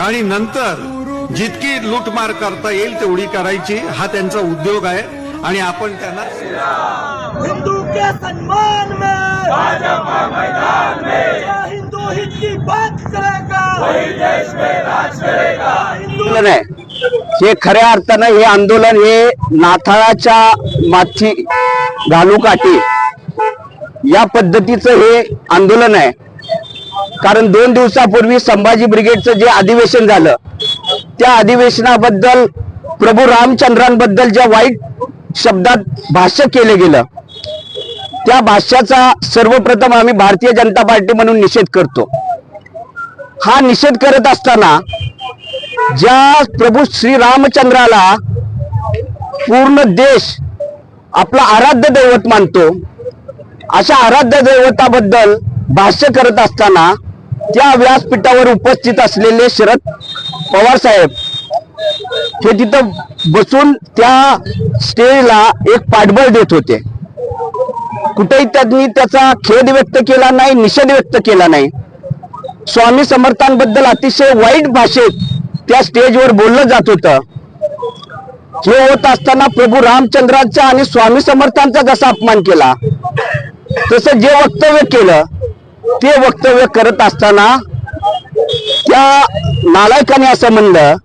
आणि नंतर जितकी लूटमार करता येईल तेवढी करायची. हा त्यांचा उद्योग आहे आणि आपण त्यांना हिंदू के में भाजपा मैदान में हिंदू हित की बात करेगा। वही देश में राज करेगा। हिंदू आंदोलन आहे. हे खऱ्या अर्थानं हे आंदोलन हे नाथाळाच्या माथी घालू काठी या पद्धतीचं हे आंदोलन आहे. कारण दोन दिवसापूर्वी संभाजी ब्रिगेडचं जे अधिवेशन झालं त्या अधिवेशनाबद्दल प्रभू रामचंद्रांबद्दल ज्या वाईट शब्दात भाष्य केलं गेलं त्या भाष्याचा सर्वप्रथम आम्ही भारतीय जनता पार्टी म्हणून निषेध करतो. हा निषेध करत असताना ज्या प्रभू श्री रामचंद्राला पूर्ण देश आपला आराध्य दैवत मानतो अशा आराध्य दैवताबद्दल भाष्य करत असताना त्या व्यासपीठावर उपस्थित असलेले शरद पवार साहेब हे तिथं बसून त्या स्टेजला एक पाठबळ देत होते. कुठेही त्यांनी त्याचा खेद व्यक्त केला नाही निषेध व्यक्त केला नाही. स्वामी समर्थांबद्दल अतिशय वाईट भाषेत त्या स्टेजवर बोललं जात होतं. हे होत असताना प्रभू रामचंद्रांचा आणि स्वामी समर्थांचा जसा अपमान केला तसं जे वक्तव्य केलं ते वक्तव्य करत असताना त्या नालायकाने असं म्हणलं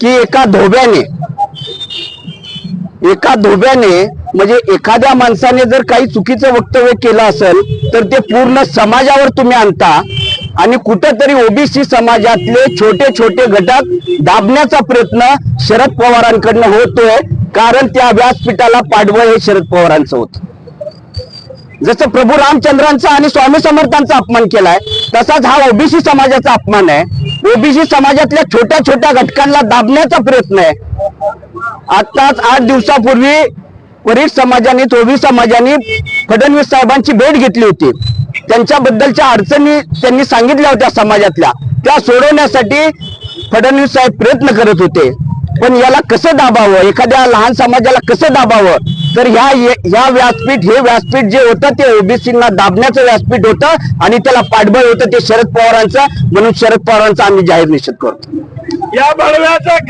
की एका धोब्याने एका धोब्याने म्हणजे एखाद्या माणसाने जर काही चुकीचं वक्तव्य केलं असेल तर ते पूर्ण समाजावर तुम्ही आणता आणि कुठंतरी ओबीसी समाजातले छोटे छोटे घटक दाबण्याचा प्रयत्न शरद पवारांकडनं होतोय कारण त्या व्यासपीठाला पाठबळ हे शरद पवारांचं होतं. जसं प्रभू रामचंद्रांचा आणि स्वामी समर्थांचा अपमान केलाय तसाच हा ओबीसी समाजाचा अपमान आहे. ओबीसी समाजातल्या छोट्या छोट्या घटकांना दाबण्याचा प्रयत्न आहे. आताच आठ दिवसापूर्वी परीट समाजाने चोवीस समाजाने फडणवीस साहेबांची भेट घेतली होती. त्यांच्याबद्दलच्या अडचणी त्यांनी सांगितल्या होत्या समाजातल्या. त्या सोडवण्यासाठी फडणवीस साहेब प्रयत्न करत होते. पण याला कसं दाबावं? एखाद्या लहान समाजाला कसं दाबावं? तर ह्या ह्या व्यासपीठ हे व्यासपीठ जे होतं ते ओबीसींना दाबण्याचं व्यासपीठ होतं आणि त्याला पाठबळ होतं ते शरद पवारांचं. म्हणून शरद पवारांचा आम्ही जाहीर निषेध करतो. या बळव्याचं